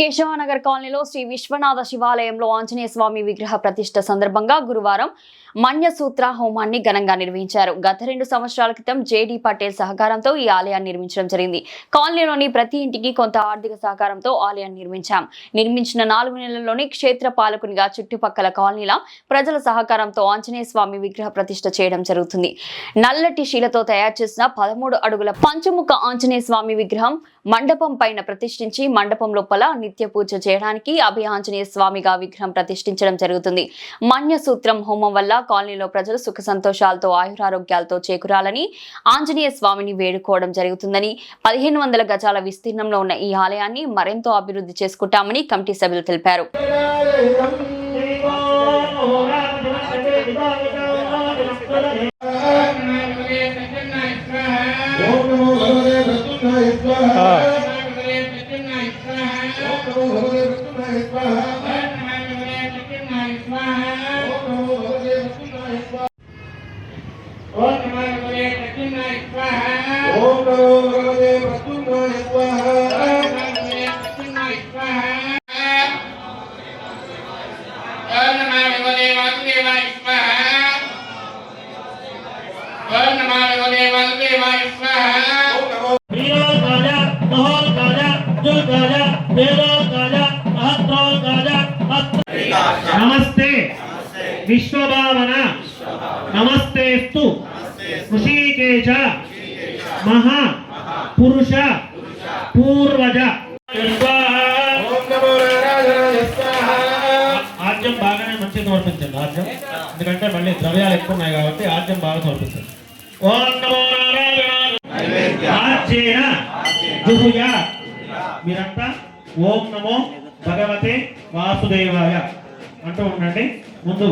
కేశవనగర్ కాలనీలో శ్రీ విశ్వనాథ శివాలయంలో ఆంజనేయ స్వామి విగ్రహ ప్రతిష్ట సందర్భంగా గురువారం మన్యసూత్ర హోమాన్ని ఘనంగా నిర్వహించారు. గత రెండు సంవత్సరాల క్రితం జేడి పటేల్ సహకారంతో ఈ ఆలయాన్ని నిర్మించడం జరిగింది. కాలనీలోని ప్రతి ఇంటికి కొంత ఆర్థిక సహకారంతో ఆలయాన్ని నిర్మించాం. నిర్మించిన నాలుగు నెలల్లోనే క్షేత్ర పాలకునిగా చుట్టుపక్కల కాలనీల ప్రజల సహకారంతో ఆంజనేయ స్వామి విగ్రహ ప్రతిష్ట చేయడం జరుగుతుంది. నల్లటి శీలతో తయారు చేసిన పదమూడు అడుగుల పంచముఖ ఆంజనేయ స్వామి విగ్రహం మండపం పైన ప్రతిష్ఠించి మండపం లోపల నిత్య పూజ చేయడానికి అభి ఆంజనేయ స్వామిగా విగ్రహం ప్రతిష్ఠించడం జరుగుతుంది. మన్య సూత్రం హోమం వల్ల కాలనీలో ప్రజలు సుఖ సంతోషాలతో ఆయురారోగ్యాలతో చేకూరాలని ఆంజనేయ స్వామిని వేడుకోవడం జరుగుతుందని పదిహేను వందల గజాల విస్తీర్ణంలో ఉన్న ఈ ఆలయాన్ని మరెంతో అభివృద్ధి చేసుకుంటామని కమిటీ సభ్యులు తెలిపారు ఓం నమో భగవతే ప్రత్యున్నాయ స్వాహ ఓం నమో భగవతే ప్రత్యున్నాయ స్వాహ ఓం నమో భగవతే ప్రత్యున్నాయ స్వాహ ఓం నమో భగవతే ప్రత్యున్నాయ స్వాహ ఋషికేశ మహా పురుష పూర్వజ. ఆద్యం బాగానే మంచిగా సమర్పించండి ఆద్యం ఎందుకంటే మళ్ళీ ద్రవ్యాలు ఎక్కువ ఉన్నాయి కాబట్టి ఆద్యం బాగా సమర్పించండి. ఓం నమో మీరంతా ఓం నమో భగవతే వాసుదేవాయ. అంటూ ఉండండి. ముందు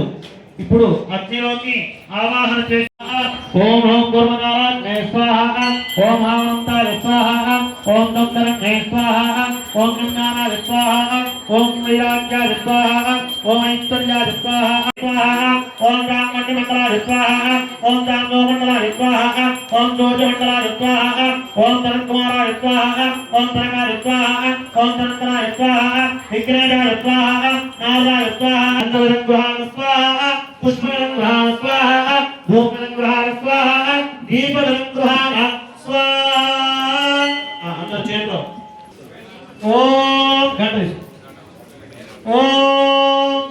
ఇప్పుడు అగ్నిలోకి ఆవాహన చేసి ओम ओम गुरु नारायण ने स्वाहा ओम हावंतार स्वाहा ओम दमदर ने स्वाहा ओम गंगाना स्वाहा ओम वीराज्या स्वाहा ओम ऐश्वर्या स्वाहा स्वाहा ओम रामण्य मंडला स्वाहा ओम दामो मंडला स्वाहा ओम जोजो मंडला स्वाहा ओम धन कुमार स्वाहा ओम धनकार स्वाहा ओम धनकरा स्वाहा विग्रह स्वाहा नारा स्वाहा स्वाहा पुष्प स्वाहा भूमि ఆ, అందరూ చేతిలో. ఓం గణేష్. ఓం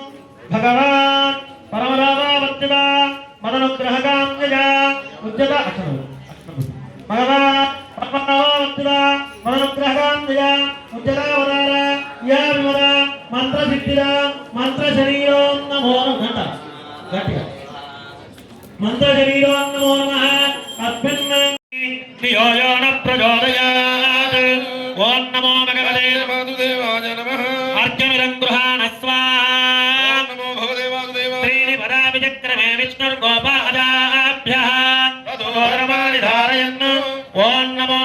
భగవాన్ పరమరామావర్తివ మదనుగ్రహకామ్యజ ఉజ్జత అక్షరం. భగవాన్ పరమరామావర్తివ మదనుగ్రహకామ్యజ ఉజ్జతావతార యా విమల మంత్ర శరీరం నమో నమః. గట్టిగా. మంత్ర శరీరం ధియోయోన ప్రచోదయాత్ ఓం నమో నమః. అర్జునురం గృహాణ స్వాహా. ఓం నమో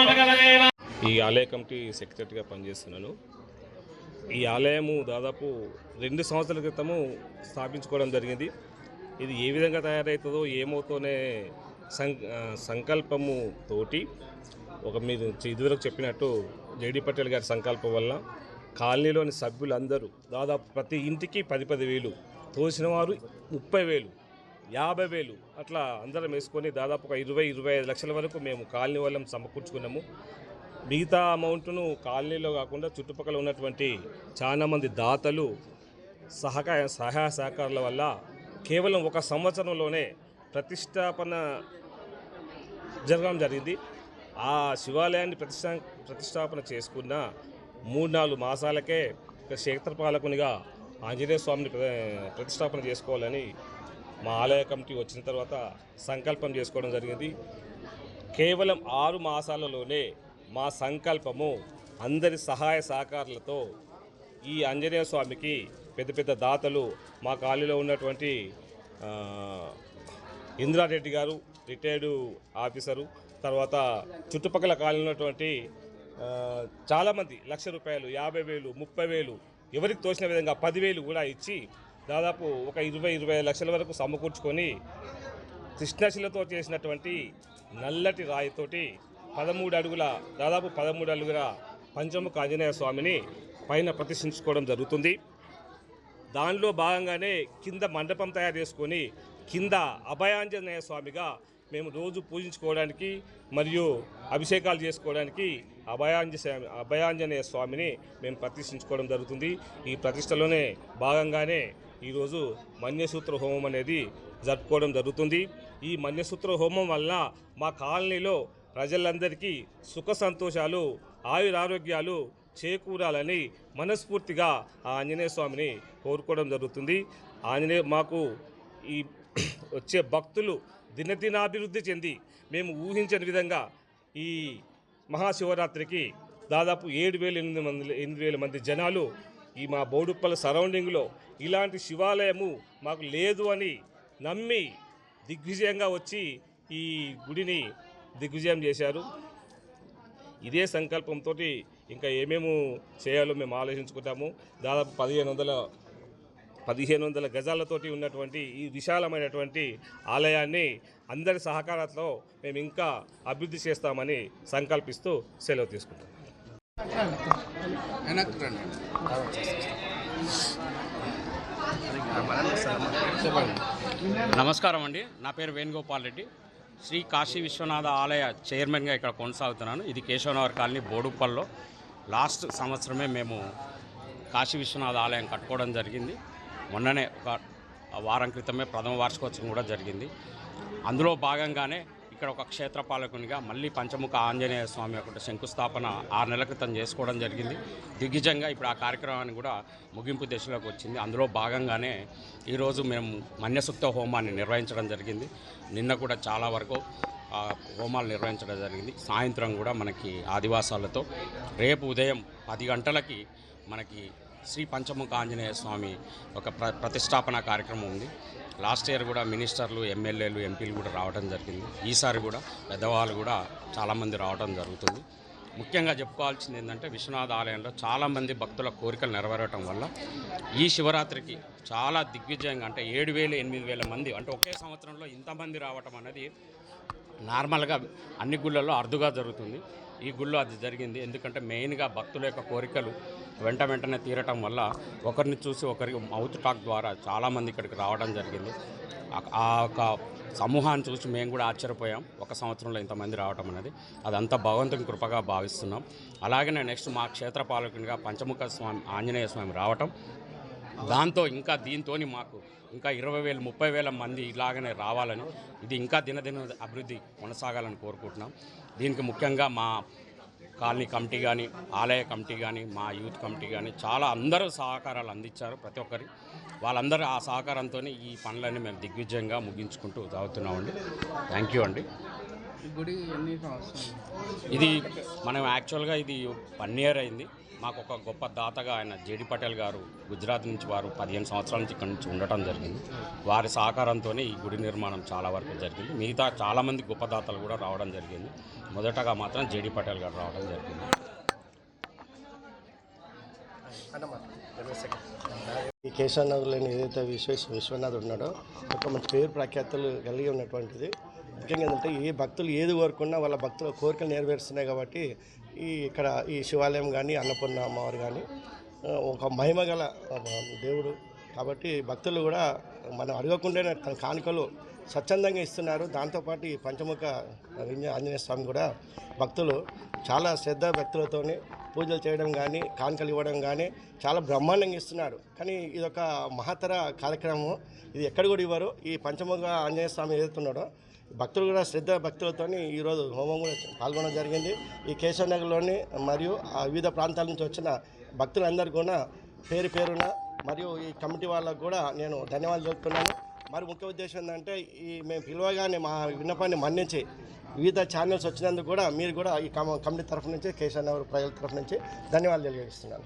ఈ ఆలయ కమిటీ సెక్రటరీగా పనిచేస్తున్నాను. ఈ ఆలయము దాదాపు రెండు సంవత్సరాల క్రితము స్థాపించుకోవడం జరిగింది. ఇది ఏ విధంగా తయారవుతుందో ఏమవుతోనే ఆ, సంకల్పము తోటి ఒక మీరు ఇదివరకు చెప్పినట్టు జేడీ పటేల్ గారి సంకల్పం వల్ల కాలనీలోని సభ్యులందరూ దాదాపు ప్రతి ఇంటికి పది పది వేలు తోసిన వారు ముప్పై వేలు యాభై వేలు అట్లా అందరం వేసుకొని దాదాపు ఒక ఇరవై ఇరవై ఐదు లక్షల వరకు మేము కాలనీ వాళ్ళం సమకూర్చుకున్నాము. మిగతా అమౌంట్ను కాలనీలో కాకుండా చుట్టుపక్కల ఉన్నటువంటి చాలామంది దాతలు సహకార సహాయ సహకారాల వల్ల కేవలం ఒక సంవత్సరంలోనే ప్రతిష్టాపన జరగడం జరిగింది. ఆ శివాలయాన్ని ప్రతిష్టా ప్రతిష్టాపన చేసుకున్న మూడు నాలుగు మాసాలకే క్షేత్రపాలకునిగా ఆంజనేయ స్వామిని ప్ర- ప్రతిష్టాపన చేసుకోవాలని మా ఆలయ కమిటీ వచ్చిన తర్వాత సంకల్పం చేసుకోవడం జరిగింది. కేవలం ఆరు మాసాలలోనే మా సంకల్పము అందరి సహాయ సహకారాలతో ఈ ఆంజనేయ స్వామికి పెద్ద పెద్ద దాతలు మా కాలనీలో ఉన్నటువంటి ఇంద్రారెడ్డి గారు రిటైర్డు ఆఫీసరు తర్వాత చుట్టుపక్కల కాలనీ ఉన్నటువంటి చాలామంది లక్ష రూపాయలు యాభై వేలు ముప్పై వేలు ఎవరికి తోచిన విధంగా పదివేలు కూడా ఇచ్చి దాదాపు ఒక ఇరవై ఇరవై లక్షల వరకు సమకూర్చుకొని కృష్ణశిలతో చేసినటువంటి నల్లటి రాయితోటి పదమూడు అడుగుల దాదాపు పదమూడు అడుగుల పంచముఖ ఆంజనేయ స్వామిని పైన ప్రతిష్ఠించుకోవడం జరుగుతుంది. దానిలో భాగంగానే కింద మండపం తయారు చేసుకొని కింద అభయాంజనేయ స్వామిగా మేము రోజు పూజించుకోవడానికి మరియు అభిషేకాలు చేసుకోవడానికి అభయాంజ అభయాంజనేయ స్వామిని మేము ప్రతిష్ఠించుకోవడం జరుగుతుంది. ఈ ప్రతిష్టలోనే భాగంగానే ఈరోజు మన్యసూత్ర హోమం అనేది జరుపుకోవడం జరుగుతుంది. ఈ మన్యసూత్ర హోమం వల్ల మా కాలనీలో ప్రజలందరికీ సుఖ సంతోషాలు ఆయురారోగ్యాలు చేకూరాలని మనస్ఫూర్తిగా ఆ ఆంజనేయ స్వామిని కోరుకోవడం జరుగుతుంది. ఆంజనేయ మాకు ఈ వచ్చే భక్తులు దినదినాభివృద్ధి చెంది మేము ఊహించని విధంగా ఈ మహాశివరాత్రికి దాదాపు ఏడు వేల ఎనిమిది మంది ఎనిమిది వేల మంది జనాలు ఈ మా బౌడుప్పల సరౌండింగ్లో ఇలాంటి శివాలయము మాకు లేదు అని నమ్మి దిగ్విజయంగా వచ్చి ఈ గుడిని దిగ్విజయం చేశారు. ఇదే సంకల్పంతో ఇంకా ఏమేమి చేయాలో మేము ఆలోచించుకుంటాము. దాదాపు పదిహేను వందల పదిహేను వందల గజాలతోటి ఉన్నటువంటి ఈ విశాలమైనటువంటి ఆలయాన్ని అందరి సహకారంతో మేము ఇంకా అభివృద్ధి చేస్తామని సంకల్పిస్తూ సెలవు తీసుకుంటాం నమస్కారం అండి. నా పేరు వేణుగోపాల్ రెడ్డి. శ్రీ కాశీ విశ్వనాథ ఆలయ చైర్మన్గా ఇక్కడ కొనసాగుతున్నాను. ఇది కేశవనగర్ కాలనీ బోడుప్పల్లో. లాస్ట్ సంవత్సరమే మేము కాశీ విశ్వనాథ ఆలయం కట్టుకోవడం జరిగింది. మొన్ననే ఒక వారం క్రితమే ప్రథమ వార్షికోత్సవం కూడా జరిగింది. అందులో భాగంగానే ఇక్కడ ఒక క్షేత్రపాలకునిగా మళ్ళీ పంచముఖ ఆంజనేయ స్వామి ఒకటి శంకుస్థాపన ఆరు నెలల క్రితం చేసుకోవడం జరిగింది. దిగ్విజంగా ఇప్పుడు ఆ కార్యక్రమాన్ని కూడా ముగింపు దశలోకి వచ్చింది. అందులో భాగంగానే ఈరోజు మేము మన్యసుక్త హోమాన్ని నిర్వహించడం జరిగింది. నిన్న కూడా చాలా వరకు హోమాలు నిర్వహించడం జరిగింది. సాయంత్రం కూడా మనకి ఆదివాసాలతో రేపు ఉదయం పది గంటలకి మనకి శ్రీ పంచముఖ ఆంజనేయ స్వామి ఒక ప్ర ప్రతిష్టాపన కార్యక్రమం ఉంది. లాస్ట్ ఇయర్ కూడా మినిస్టర్లు ఎమ్మెల్యేలు ఎంపీలు కూడా రావడం జరిగింది. ఈసారి కూడా పెద్దవాళ్ళు కూడా చాలామంది రావడం జరుగుతుంది. ముఖ్యంగా చెప్పుకోవాల్సింది ఏంటంటే విశ్వనాథ ఆలయంలో చాలామంది భక్తుల కోరికలు నెరవేరటం వల్ల ఈ శివరాత్రికి చాలా దిగ్విజయంగా అంటే ఏడు వేలు ఎనిమిది వేల మంది అంటే ఒకే సంవత్సరంలో ఇంతమంది రావటం అనేది నార్మల్గా అన్ని గుళ్ళల్లో అరుదుగా జరుగుతుంది. ఈ గుళ్ళో అది జరిగింది. ఎందుకంటే మెయిన్గా భక్తుల యొక్క కోరికలు వెంట వెంటనే తీరటం వల్ల ఒకరిని చూసి ఒకరికి మౌత్ టాక్ ద్వారా చాలామంది ఇక్కడికి రావడం జరిగింది. ఆ- యొక్క ఒక సమూహాన్ని చూసి మేము కూడా ఆశ్చర్యపోయాం. ఒక సంవత్సరంలో ఇంతమంది రావటం అనేది. అదంతా భగవంతుని కృపగా భావిస్తున్నాం. అలాగనే నెక్స్ట్ మా క్షేత్రపాలకునిగా పంచముఖ స్వామి ఆంజనేయ స్వామి రావటం. దాంతో ఇంకా దీంతో మాకు ఇంకా ఇరవై వేలు ముప్పై వేల మంది ఇలాగనే రావాలని ఇది ఇంకా దినదిన అభివృద్ధి కొనసాగాలని కోరుకుంటున్నాం. దీనికి ముఖ్యంగా మా కాలనీ కమిటీ కానీ ఆలయ కమిటీ కానీ మా యూత్ కమిటీ కానీ చాలా అందరూ సహకారాలు అందించారు ప్రతి ఒక్కరి. వాళ్ళందరూ ఆ సహకారంతో ఈ పనులన్నీ మేము దిగ్విజయంగా ముగించుకుంటూ చదువుతున్నామండి. థ్యాంక్ యూ అండి. గుడి ఎన్ని సంవత్సరాలు? ఇది మనం యాక్చువల్గా ఇది వన్ ఇయర్ అయింది. మాకు ఒక గొప్ప దాతగా ఆయన జేడి పటేల్ గారు గుజరాత్ నుంచి వారు పదిహేను సంవత్సరాల నుంచి ఇక్కడి నుంచి ఉండటం జరిగింది. వారి సహకారంతోనే ఈ గుడి నిర్మాణం చాలా వరకు జరిగింది. మిగతా చాలామంది గొప్ప దాతలు కూడా రావడం జరిగింది. మొదటగా మాత్రం జేడి పటేల్ గారు రావడం జరిగింది. ఈ కేశవనగర్లోని ఏదైతే విశ్వేశ విశ్వనాథ్ ఉన్నాడో ఒక మంచి పేరు ప్రఖ్యాతులు కలిగి ఉన్నటువంటిది. ముఖ్యంగా ఏంటంటే ఏ భక్తులు ఏది కోరుకున్నా వాళ్ళ భక్తుల కోరికలు నెరవేరుస్తున్నాయి కాబట్టి ఈ ఇక్కడ ఈ శివాలయం కానీ అన్నపూర్ణ అమ్మవారు కానీ ఒక మహిమ గల దేవుడు. కాబట్టి భక్తులు కూడా మనం అడగకుండానే తన కానుకలు స్వచ్ఛందంగా ఇస్తున్నారు. దాంతోపాటు ఈ పంచముఖ ఆంజనేయ స్వామి కూడా భక్తులు చాలా శ్రద్ధ భక్తులతోని పూజలు చేయడం కానీ కానుకలు ఇవ్వడం కానీ చాలా బ్రహ్మాండంగా ఇస్తున్నారు. కానీ ఇది ఒక మహత్తర కార్యక్రమం. ఇది ఎక్కడ కూడా ఇవ్వరు. ఈ పంచముఖ ఆంజనేయ స్వామి ఏదైతున్నాడో భక్తులు కూడా శ్రద్ధ భక్తులతోని ఈరోజు హోమం కూడా పాల్గొనడం జరిగింది. ఈ కేశవనగర్లోని మరియు ఆ వివిధ ప్రాంతాల నుంచి వచ్చిన భక్తులందరూ కూడా పేరు పేరున మరియు ఈ కమిటీ వాళ్ళకు కూడా నేను ధన్యవాదాలు చెప్తున్నాను మరి ముఖ్య ఉద్దేశం ఏంటంటే ఈ మేము పిలవగానే మా విన్నపాన్ని మన్నించి వివిధ ఛానల్స్ వచ్చినందుకు కూడా మీరు కూడా ఈ కమ కమిటీ తరఫు నుంచి కేశవనగర్ ప్రజల తరఫు నుంచి ధన్యవాదాలు తెలియజేస్తున్నాను.